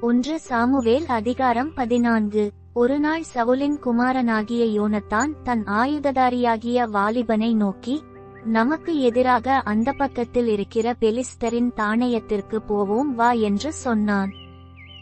ஒன்று சாமுவேல் அதிகாரம் பதினான்கு. ஒருநாள் சவுலின் குமாரனாகிய யோனத்தான் தன் ஆயுததாரியாகிய வாலிபனை நோக்கி நமக்கு எதிராக அந்த பக்கத்தில் இருக்கிற பெலிஸ்தரின் தானயத்திற்கு போவோம் வா என்று சொன்னான்.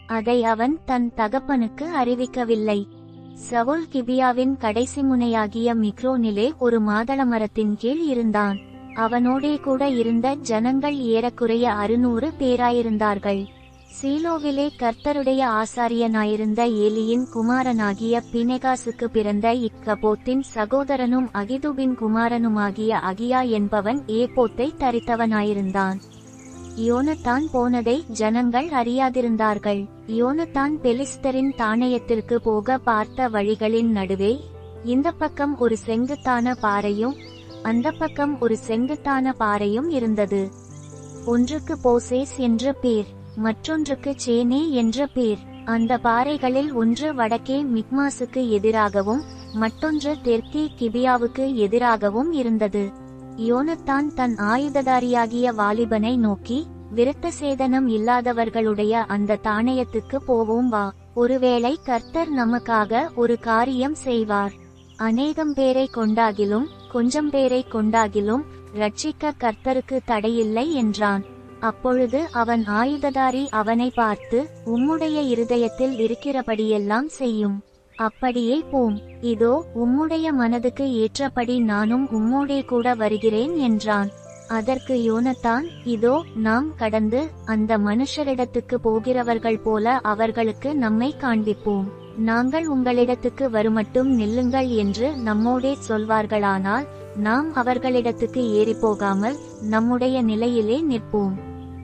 அதை அவன் தன் தகப்பனுக்கு அறிவிக்கவில்லை. சவுல் கிபியாவின் கடைசி முனையாகிய மிக்ரோனிலே ஒரு மாதள மரத்தின் கீழ் இருந்தான். அவனோடே கூட இருந்த ஜனங்கள் ஏறக்குறைய அறுநூறு பேராயிருந்தார்கள். சீலோவிலே கர்த்தருடைய ஆசாரியனாயிருந்த ஏலியின் குமாரனாகிய பினெகாசுக்கு பிறந்த இக்கபோத்தின் சகோதரனும் அகிதுபின் குமாரனுமாகிய அகியா என்பவன் ஏபோத்தை தரித்தவனாயிருந்தான். யோனத்தான் போனதை ஜனங்கள் அறியாதிருந்தார்கள். யோனத்தான் பெலிஸ்தரின் தானயத்திற்கு போக பார்த்த வழிகளின் நடுவே இந்த பக்கம் ஒரு செங்குத்தான பாறையும் அந்த பக்கம் ஒரு செங்குத்தான பாறையும் இருந்தது. ஒன்றுக்கு போசேஸ் என்று பேர். மற்றொன்றுக்கு சேனே என்ற பேர். அந்த பாறைகளில் ஒன்று வடக்கே மிக்மாசுக்கு எதிராகவும் மற்றொன்று தெற்கே கிபியாவுக்கு எதிராகவும் இருந்தது. யோனத்தான் தன் ஆயுததாரியாகிய வாலிபனை நோக்கி விருத்த சேதனம் இல்லாதவர்களுடைய அந்த தானயத்துக்கு போவோம் வா. ஒருவேளை கர்த்தர் நமக்காக ஒரு காரியம் செய்வார். அநேகம் பேரை கொண்டாகிலும் கொஞ்சம் பேரை கொண்டாகிலும் ரட்சிக்க கர்த்தருக்கு தடையில்லை என்றான். அப்பொழுது அவன் ஆயுததாரி அவனை பார்த்து உம்முடைய இருதயத்தில் இருக்கிறபடியெல்லாம் செய்யும். அப்படியே போம். இதோ உம்முடைய மனதுக்கு ஏற்றபடி நானும் உம்மோடே கூட வருகிறேன் என்றான். அதற்கு யோனத்தான் இதோ நாம் கடந்து அந்த மனுஷரிடத்துக்கு போகிறவர்கள் போல அவர்களுக்கு நம்மை காண்பிப்போம். நாங்கள் உங்களிடத்துக்கு வருமட்டும் நில்லுங்கள் என்று நம்மோடே சொல்வார்களானால் நாம் அவர்களிடத்துக்கு ஏறி போகாமல் நம்முடைய நிலையிலே நிற்போம்.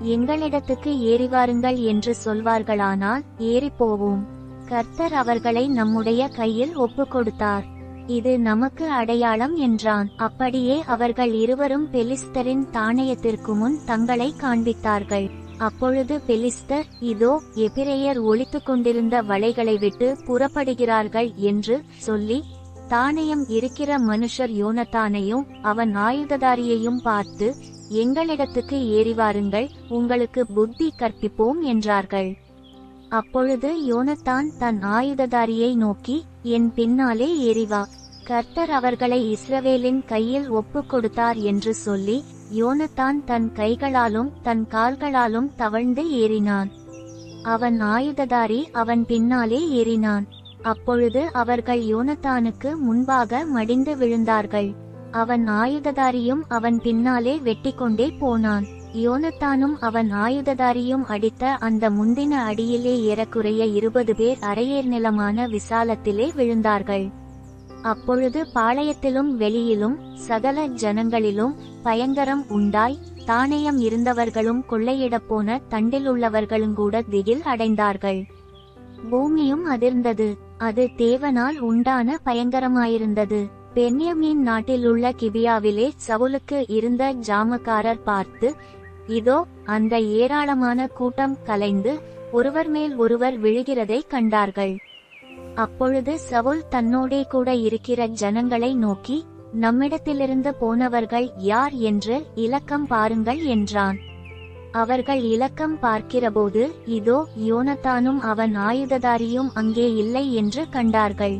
எங்களிடத்துக்கு ஏறி வாருங்கள் என்று சொல்வார்களானால் ஏறிப்போவோம். போவோம் கர்த்தர் அவர்களை நம்முடைய கையில் ஒப்பு கொடுத்தார் இது நமக்கு அடையாளம் என்றான். அப்படியே அவர்கள் இருவரும் பெலிஸ்தரின் தானயத்திற்கு முன் தங்களை காண்பித்தார்கள். அப்பொழுது பெலிஸ்தர் இதோ எபிரேயர் ஒழித்து கொண்டிருந்த வலைகளை விட்டு புறப்படுகிறார்கள் என்று சொல்லி தானயம் இருக்கிற மனுஷர் யோனத்தானையும் அவன் ஆயுததாரியையும் பார்த்து எங்களிடத்துக்கு ஏறி வாருங்கள் உங்களுக்கு புத்தி கற்பிப்போம் என்றார்கள். அப்பொழுது யோனத்தான் தன் ஆயுததாரியை நோக்கி என் பின்னாலே ஏறிவா கர்த்தர் அவர்களை இஸ்ரவேலின் கையில் ஒப்பு கொடுத்தார் என்று சொல்லி யோனத்தான் தன் கைகளாலும் தன் கால்களாலும் தவழ்ந்து ஏறினான். அவன் ஆயுததாரி அவன் பின்னாலே ஏறினான். அப்பொழுது அவர்கள் யோனத்தானுக்கு முன்பாக மடிந்து விழுந்தார்கள். அவன் ஆயுததாரியும் அவன் பின்னாலே வெட்டிக்கொண்டே போனான். யோனத்தானும் அவன் ஆயுததாரியும் அடித்த அந்த முந்தின அடியிலே ஏறக்குறைய இருபது பேர் அரையேர் நிலமான விசாலத்திலே விழுந்தார்கள். அப்பொழுது பாளையத்திலும் வெளியிலும் சகல ஜனங்களிலும் பயங்கரம் உண்டாய் தானயம் இருந்தவர்களும் கொள்ளையிடப் போன தண்டிலுள்ளவர்களும் கூட திகில் அடைந்தார்கள். பூமியும் அதிர்ந்தது. அது தேவனால் உண்டான பயங்கரமாயிருந்தது. பென்யமீன் நாட்டிலுள்ள கிபியாவிலே சவுலுக்கு இருந்த ஜாமக்காரர் பார்த்து இதோ அந்த ஏராளமான கூட்டம் கலைந்து ஒருவர் மேல் ஒருவர் விழுகிறதை கண்டார்கள். அப்பொழுது சவுல் தன்னோடே கூட இருக்கிற ஜனங்களை நோக்கி நம்மிடத்திலிருந்து போனவர்கள் யார் என்று இலக்கம் பாருங்கள் என்றான். அவர்கள் இலக்கம் பார்க்கிறபோது இதோ யோனத்தானும் அவன் ஆயுததாரியும் அங்கே இல்லை என்று கண்டார்கள்.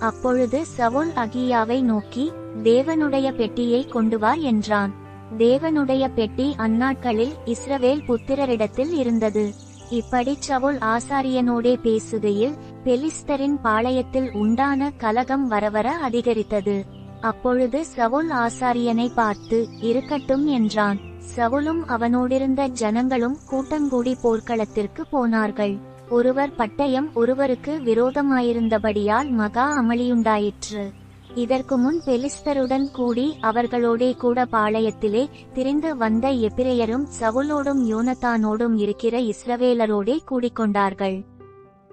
அப்பொழுது சவுல் அகியாவை நோக்கி தேவனுடைய பெட்டியை கொண்டு வா என்றான். தேவனுடைய பெட்டி அந்நாட்களில் இஸ்ரவேல் புத்திரரிடத்தில் இருந்தது. இப்படி சவுல் ஆசாரியனோடே பேசுகையில் பெலிஸ்தரின் பாளையத்தில் உண்டான கலகம் வரவர அதிகரித்தது. அப்பொழுது சவுல் ஆசாரியனை பார்த்து இருக்கட்டும் என்றான். சவுலும் அவனோடிருந்த ஜனங்களும் கூட்டங்கூடி போர்க்களத்திற்கு போனார்கள். ஒருவர் பட்டயம் ஒருவருக்கு விரோதமாயிருந்தபடியால் மகா அமளியுண்டாயிற்று. இதற்கு முன் பெலிஸ்தருடன் கூடி அவர்களோடே கூட பாளையத்திலே திரிந்து வந்த எப்பிரையரும் சவுலோடும் யோனத்தானோடும் இருக்கிற இஸ்ரவேலரோடே கூடிக்கொண்டார்கள்.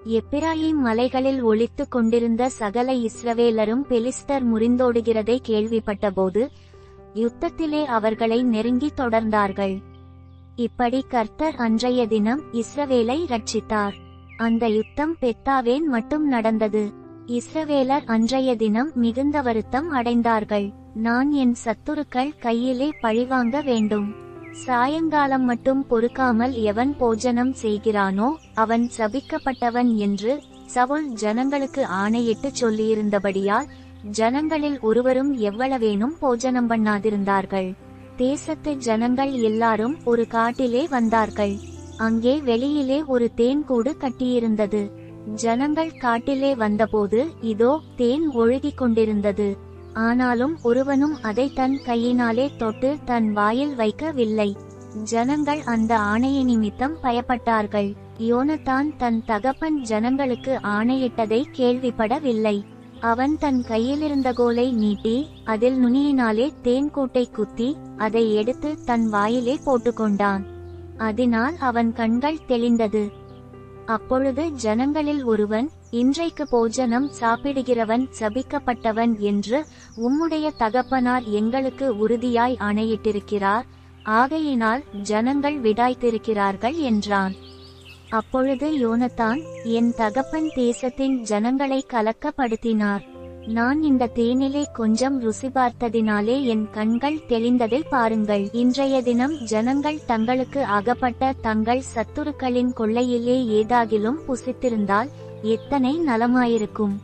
எப்பிராயிம் மலைகளில் ஒளித்துக் கொண்டிருந்த சகல இஸ்ரவேலரும் பெலிஸ்தர் முறிந்தோடுகிறதை கேள்விப்பட்டபோது யுத்தத்திலே அவர்களை நெருங்கி தொடர்ந்தார்கள். இப்படி கர்த்தர் அன்றைய தினம் இஸ்ரவேலை ரட்சித்தார் அந்த யுத்தம் பெத்தாவேன் மட்டும் நடந்தது. இஸ்ரவேலர் அன்றைய தினம் மிகுந்த வருத்தம் அடைந்தார்கள். நான் என் சத்துருக்கள் கையிலே பழிவாங்க வேண்டும். சாயங்காலம் மட்டும் பொறுக்காமல் எவன் போஜனம் செய்கிறானோ அவன் சபிக்கப்பட்டவன் என்று சவுல் ஜனங்களுக்கு ஆணையிட்டு சொல்லியிருந்தபடியால் ஜனங்களில் ஒருவரும் எவ்வளவேனும் போஜனம் பண்ணாதிருந்தார்கள். தேசத்து ஜனங்கள் எல்லாரும் ஒரு காட்டிலே வந்தார்கள். அங்கே வெளியிலே ஒரு தேன் கூடு கட்டியிருந்தது. ஜனங்கள் காட்டிலே வந்தபோது இதோ தேன் ஒழுகிக் கொண்டிருந்தது. ஆனாலும் ஒருவனும் அதை தன் கையினாலே தொட்டு தன் வாயில் வைக்கவில்லை. ஜனங்கள் அந்த ஆணைய நிமித்தம் பயப்பட்டார்கள். யோனத்தான் தன் தகப்பன் ஜனங்களுக்கு ஆணையிட்டதை கேள்விப்படவில்லை. அவன் தன் கையிலிருந்த கோலை நீட்டி அதில் நுனியினாலே தேன் கூட்டை குத்தி அதை எடுத்து தன் வாயிலே போட்டுக்கொண்டான். அதனால் அவன் கண்கள் தெளிந்தது. அப்பொழுது ஜனங்களில் ஒருவன் இன்றைக்கு போஜனம் சாப்பிடுகிறவன் சபிக்கப்பட்டவன் என்று உம்முடைய தகப்பனார் எங்களுக்கு உறுதியாய் ஆணையிட்டிருக்கிறார் ஆகையினால் ஜனங்கள் விடாய்த்திருக்கிறார்கள் என்றான். அப்பொழுது யோனத்தான் என் தகப்பன் தேசத்தின் ஜனங்களை கலக்கப்படுத்தினார். நான் இந்த தேனிலே கொஞ்சம் ருசி பார்த்ததினாலே என் கண்கள் தெளிந்ததை பாருங்கள். இன்றைய தினம் ஜனங்கள் தங்களுக்கு அகப்பட்ட தங்கள் சத்துருக்களின் கொள்ளையிலே ஏதாகிலும் புசித்திருந்தால் எத்தனை நலமாயிருக்கும்.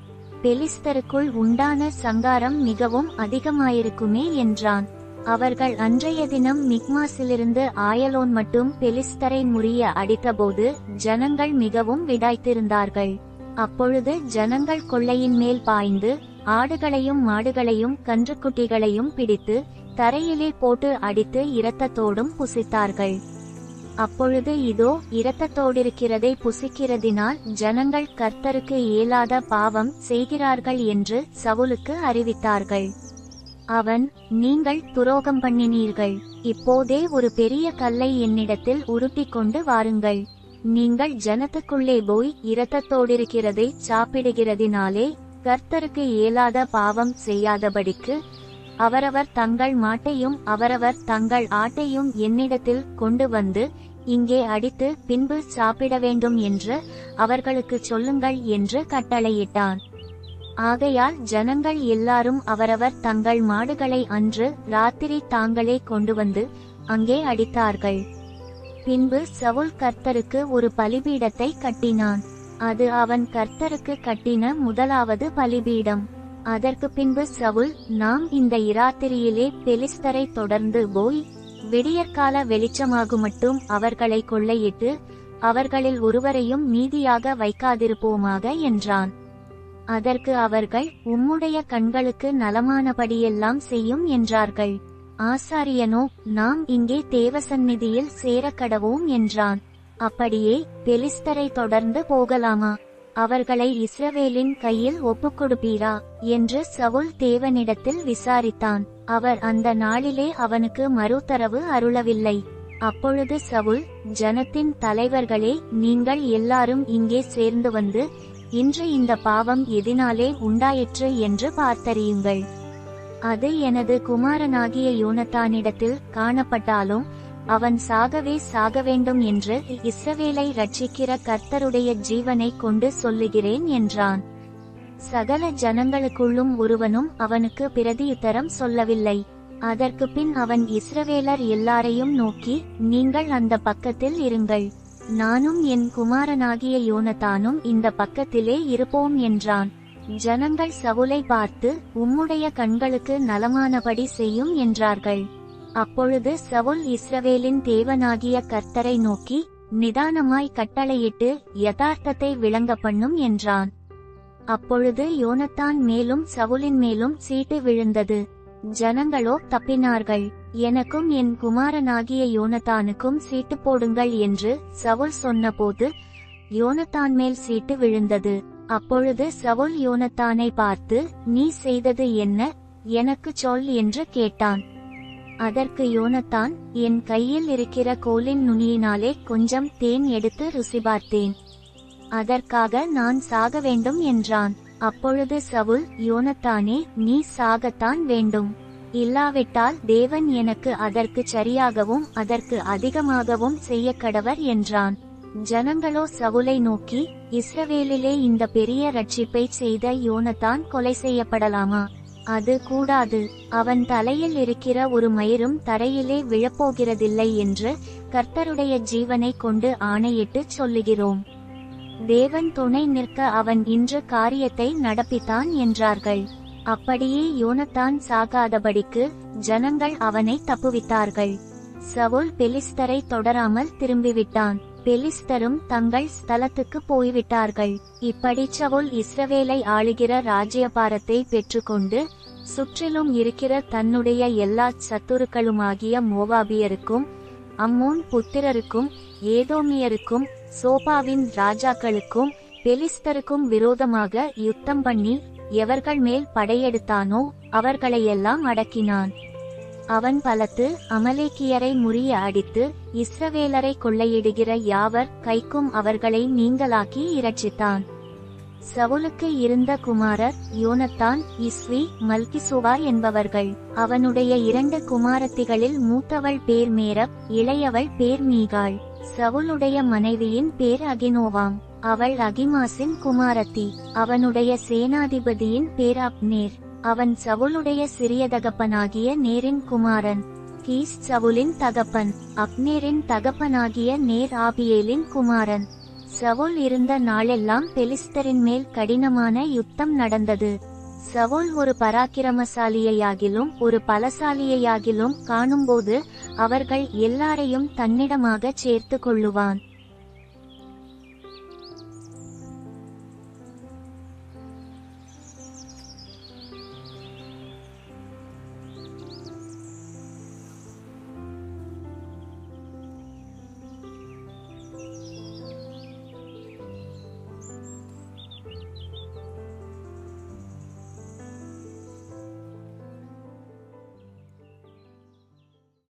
பெலிஸ்தருக்குள் உண்டான சங்காரம் மிகவும் அதிகமாயிருக்குமே என்றான். அவர்கள் அன்றைய தினம் மிக்மாசிலிருந்து ஆயலோன் மட்டும் பெலிஸ்தரை முறிய அடித்தபோது ஜனங்கள் மிகவும் விடாய்த்திருந்தார்கள். அப்பொழுது ஜனங்கள் கொள்ளையின் மேல் பாய்ந்து ஆடுகளையும் மாடுகளையும் கன்றுக்குட்டிகளையும் பிடித்து தரையிலே போட்டு அடித்து இரத்தத்தோடும் புசித்தார்கள். அப்பொழுது இதோ இரத்தத்தோடிருக்கிறதை புசிக்கிறதினால் ஜனங்கள் கர்த்தருக்கு இயலாத பாவம் செய்கிறார்கள் என்று சவுலுக்கு அறிவித்தார்கள். அவன் நீங்கள் துரோகம் பண்ணினீர்கள். இப்போதே ஒரு பெரிய கல்லை என்னிடத்தில் உருட்டிக் கொண்டு வாருங்கள். நீங்கள் ஜனத்துக்குள்ளே போய் இரத்தத்தோடிருக்கிறதை சாப்பிடுகிறதினாலே கர்த்தருக்கு இயலாத பாவம் செய்யாதபடிக்கு அவரவர் தங்கள் மாட்டையும் அவரவர் தங்கள் ஆட்டையும் என்னிடத்தில் கொண்டு வந்து இங்கே அடித்து பின்பு சாப்பிட வேண்டும் என்று அவர்களுக்கு சொல்லுங்கள் என்று கட்டளையிட்டான். ஆகையால் ஜனங்கள் எல்லாரும் அவரவர் தங்கள் மாடுகளை அன்று ராத்திரி தாங்களே கொண்டு வந்து அங்கே அடித்தார்கள். பின்பு சவுல் கர்த்தருக்கு ஒரு பலிபீடத்தை கட்டினான். அது அவன் கர்த்தருக்கு கட்டின முதலாவது பலிபீடம். அதற்கு பின்பு சவுல் நாம் இந்த இராத்திரியிலே பெலிஸ்தரை தொடர்ந்து போய் விடியற்கால வெளிச்சமாகு மட்டும் அவர்களை கொள்ளையிட்டு அவர்களில் ஒருவரையும் மீதியாக வைக்காதிருப்போமாக என்றான். அதற்கு அவர்கள் உம்முடைய கண்களுக்கு நலமானபடியெல்லாம் செய்யும் என்றார்கள். ஆசாரியனோ நாம் இங்கே தேவசந்நிதியில் சேரக்கடவோம் என்றான். அப்படியே பெலிஸ்தரை தொடர்ந்து போகலாமா? அவர்களை இஸ்ரவேலின் கையில் ஒப்புக்கொடுப்பீரா? என்று சவுல் தேவனிடத்தில் விசாரித்தான். அவர் அந்த நாளிலே அவனுக்கு மறுதரவு அருளவில்லை. அப்பொழுது சவுல் ஜனத்தின் தலைவர்களே நீங்கள் எல்லாரும் இங்கே சேர்ந்து வந்து இன்று இந்த பாவம் எதினாலே உண்டாயிற்று என்று பார்த்தறியுங்கள். அது எனது குமாரனாகிய யோனத்தானிடத்தில் காணப்பட்டாலும் அவன் சாகவே சாக வேண்டும் என்று இஸ்ரவேலை ரட்சிக்கிற கர்த்தருடைய ஜீவனை கொண்டு சொல்லுகிறேன் என்றான். சகல ஜனங்களுக்குள்ளும் ஒருவனும் அவனுக்கு பிரதியுத்தரம் சொல்லவில்லை. அதற்கு பின் அவன் இஸ்ரவேலர் எல்லாரையும் நோக்கி நீங்கள் அந்த பக்கத்தில் இருங்கள். நானும் என் குமாரனாகிய யோனத்தானும் இந்த பக்கத்திலே இருப்போம் என்றான். ஜனங்கள் சவுலை பார்த்து உம்முடைய கண்களுக்கு நலமானபடி செய்யும் என்றார்கள். அப்பொழுது சவுல் இஸ்ரவேலின் தேவனாகிய கர்த்தரை நோக்கி நிதானமாய் கட்டளையிட்டு யதார்த்தத்தை விளங்க பண்ணும் என்றான். அப்பொழுது யோனத்தான் மேலும் சவுலின் மேலும் சீட்டு விழுந்தது. ஜனங்களோ தப்பினார்கள். எனக்கும் என் குமாரனாகிய யோனத்தானுக்கும் சீட்டு போடுங்கள் என்று சவுல் சொன்னபோது யோனத்தான் மேல் சீட்டு விழுந்தது. அப்பொழுது சவுல் யோனத்தானை பார்த்து நீ செய்தது என்ன? எனக்கு சொல் என்று கேட்டான். அதற்கு யோனத்தான் என் கையில் இருக்கிற கோலின் நுனியினாலே கொஞ்சம் தேன் எடுத்து ருசி பார்த்தேன். அதற்காக நான் சாக வேண்டும் என்றான். அப்பொழுது சவுல் யோனத்தானே நீ சாகத்தான் வேண்டும். இல்லாவிட்டால் தேவன் எனக்கு அதற்கு சரியாகவும் அதற்கு அதிகமாகவும் செய்ய கடவர் என்றான். ஜனங்களோ சவுலை நோக்கி இஸ்ரவேலிலே இந்த பெரிய ரட்சிப்பை செய்த யோனத்தான் கொலை செய்யப்படலாமா? அது கூடாது. அவன் தலையில் இருக்கிற ஒரு மயிரும் தரையிலே விழப்போகிறதில்லை என்று கர்த்தருடைய ஜீவனை கொண்டு ஆணையிட்டுச் சொல்லுகிறோம். தேவன் துணை நிற்க அவன் இன்று காரியத்தை நடப்பித்தான் என்றார்கள். அப்படியே யோனத்தான் சாகாதபடிக்கு ஜனங்கள் அவனை தப்புவித்தார்கள். சவுல் பெலிஸ்தரை தொடராமல் திரும்பிவிட்டான். பெலிஸ்தரும் தங்கள் ஸ்தலத்துக்கு போய்விட்டார்கள். இப்படி சவுல் இஸ்ரவேலை ஆளுகிற ராஜ்யபாரத்தை பெற்றுக்கொண்டு சுற்றிலும் இருக்கிற தன்னுடைய எல்லா சத்துருக்களுமாகிய மோவாபியருக்கும் அம்மோன் புத்திரருக்கும் ஏதோமியருக்கும் சோபாவின் ராஜாக்களுக்கும் பெலிஸ்தருக்கும் விரோதமாக யுத்தம் பண்ணி எவர்கள் மேல் படையெடுத்தானோ அவர்களையெல்லாம் அடக்கினான். அவன் பலத்து அமலேக்கியரை முறிய அடித்து இஸ்ரவேலரை கொள்ளையிடுகிற யாவர் கைக்கும் அவர்களை நீங்களாக்கி இரட்சித்தான். சவுலுக்கு இருந்த குமாரர் யோனத்தான் இஸ்வி மல்கிசுவா என்பவர்கள். அவனுடைய இரண்டு குமாரத்திகளில் மூத்தவள் பேர் மேரப் இளையவள் பேர் மீகாள் சவுலுடைய மனைவியின் பேர் அகினோவாம். அவள் அகிமாசின் குமாரத்தி. அவனுடைய சேனாதிபதியின் பேர் அப்னேர். அவன் சவுலுடைய சிறிய தகப்பனாகிய நேரின் குமாரன். கீஸ் சவுலின் தகப்பன். அப்னேரின் தகப்பனாகிய நேர் ஆபியேலின் குமாரன். சவுல் இருந்த நாளெல்லாம் பெலிஸ்தரின் மேல் கடினமான யுத்தம் நடந்தது. சவுல் ஒரு பராக்கிரமசாலியையாகிலும் ஒரு பலசாலியையாகிலும் காணும்போது அவர்கள் எல்லாரையும் தன்னிடமாகச் சேர்த்து கொள்ளுவான்